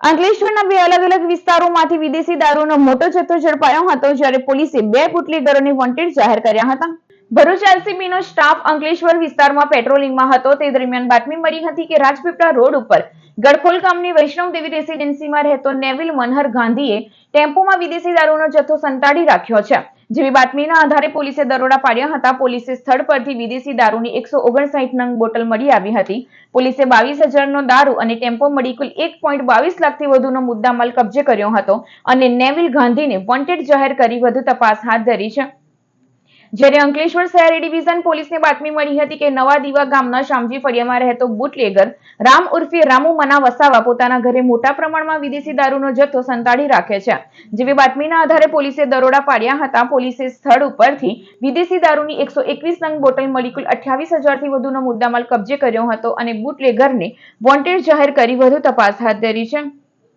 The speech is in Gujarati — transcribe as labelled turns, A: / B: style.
A: અંકલેશ્વરના બે અલગ અલગ વિસ્તારોમાંથી વિદેશી દારૂનો મોટો જથ્થો ઝડપાયો હતો જ્યારે પોલીસે બે બુટલેગરોને વોન્ટેડ જાહેર કર્યા હતા. ભરૂચ એલસીબીનો સ્ટાફ અંકલેશ્વર વિસ્તારમાં પેટ્રોલિંગમાં હતો. તે દરમિયાન બાતમી મળી હતી કે રાજપીપળા રોડ ઉપર ગડખોલ ગામની વૈષ્ણવદેવી રેસીડેન્સીમાં રહેતો નેવિલ મનહર ગાંધીએ ટેમ્પોમાં વિદેશી દારૂનો જથ્થો સંતાડી રાખ્યો છે. જેવી બાતમીના આધારે પોલીસે દરોડા પાડ્યા હતા. પોલીસે સ્થળ પરથી વિદેશી દારૂની એકસો ઓગણસાઠ નંગ બોટલ મળી આવી હતી. પોલીસે બાવીસ હજારનો દારૂ અને ટેમ્પો મળી કુલ એક પોઈન્ટ બાવીસ લાખથી વધુનો મુદ્દામાલ કબજે કર્યો હતો અને નેવિલ ગાંધીને વોન્ટેડ જાહેર કરી વધુ તપાસ હાથ ધરી છે. જ્યારે અંકલેશ્વર શહેર એ ડિવિઝન પોલીસને બાતમી મળી હતી કે નવા દીવા ગામના શામજી ફળિયામાં રહેતો બુટલેગર, રામ ઉર્ફે રામુ મના વસાવા પોતાના ઘરે મોટા પ્રમાણમાં વિદેશી દારૂનો જથ્થો સંતાડી રાખે છે. જેવી બાતમીના આધારે પોલીસે દરોડા પાડ્યા હતા. પોલીસે સ્થળ ઉપરથી વિદેશી દારૂની એકસો એકવીસ નંગ બોટલ મળી કુલ અઠ્યાવીસ હજારથી વધુનો મુદ્દામાલ કબજે કર્યો હતો અને બુટલેગરને વોન્ટેડ જાહેર કરી વધુ તપાસ હાથ ધરી છે.